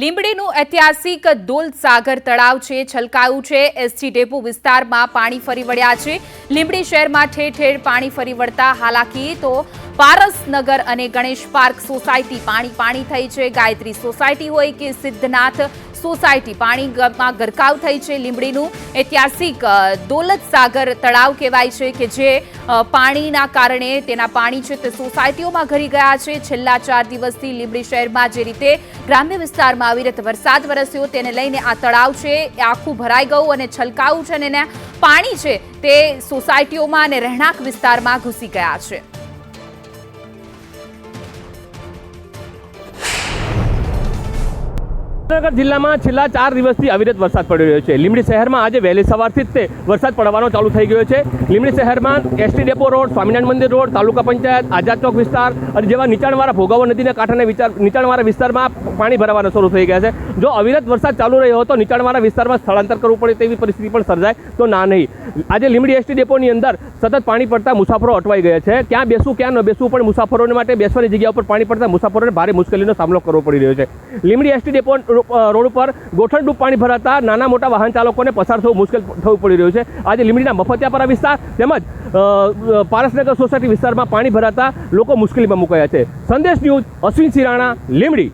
લીંબડીનું ઐતિહાસિક દોલ તળાવ છે, છલકાયું છે. એસટી ડેપો વિસ્તારમાં પાણી ફરી વળ્યા છે. લીંબડી શહેરમાં ઠેર ઠેર પાણી ફરી વળતા હાલાકી. તો પારસનગર અને ગણેશ પાર્ક સોસાયટી પાણી પાણી થઈ છે. ગાયત્રી સોસાયટી હોય કે સિદ્ધનાથ સોસાયટી પાણીમાં ગરકાવ થઈ છે લીંબડીનું. ઐતિહાસિક દોલતસાગર દોલત સાગર તળાવ કહેવાય છે કે જે પાણીના કારણે તેના પાણી છે તે સોસાયટીઓમાં ઘરી ગયા છે. છેલ્લા ચાર દિવસથી લીંબડી શહેરમાં જે રીતે ગ્રામ્ય વિસ્તારમાં અવિરત વરસાદ વરસ્યો તેને લઈને આ તળાવ છે એ આખું ભરાઈ ગયું અને છલકાવું છે અને પાણી છે તે સોસાયટીઓમાં અને રહેણાંક વિસ્તારમાં ઘૂસી ગયા છે. જામનગર જિલ્લામાં છેલ્લા ચાર દિવસથી અવિરત વરસાદ પડી રહ્યો છે. લીમડી શહેરમાં આજે વહેલી સવારથી જ તે વરસાદ પડવાનો ચાલુ થઈ ગયો છે. લીમડી શહેરમાં એસટી ડેપો રોડ, સ્વામિનારાયણ મંદિર રોડ, તાલુકા પંચાયત, આઝાદ ચોક વિસ્તાર અને જેવા નીચાણવાળા ભોગાવો નદીના કાંઠાના વિચાર નીચાણવાળા વિસ્તારમાં પાણી ભરાવાના શરૂ થઈ ગયા છે. જો અવિરત વરસાદ ચાલુ રહ્યો તો નીચાણવાળા વિસ્તારમાં સ્થળાંતર કરવું પડે તેવી પરિસ્થિતિ પણ સર્જાય, તો ના નહીં. આજે લીમડી એસટી ડેપોની અંદર સતત પાણી પડતા મુસાફરો અટવાઈ ગયા છે. ક્યાં બેસવું ક્યાં ન બેસવું પણ મુસાફરોને માટે બેસવાની જગ્યા ઉપર પાણી પડતા મુસાફરોને ભારે મુશ્કેલીનો સામનો કરવો પડી રહ્યો છે. લીમડી એસટી ડેપો રોડ ઉપર ગોઠણડૂબ પાણી ભરાતા નાના મોટા વાહન ચાલકોને પસાર થવું મુશ્કેલ થવું પડી રહ્યું છે. આજે લીમડીના મફતિયાપરા વિસ્તાર તેમજ પારસનગર સોસાયટી વિસ્તારમાં પાણી ભરાતા લોકો મુશ્કેલીમાં મુકાયા છે. સંદેશ ન્યૂઝ અશ્વિન સિરાણા, લીંબડી.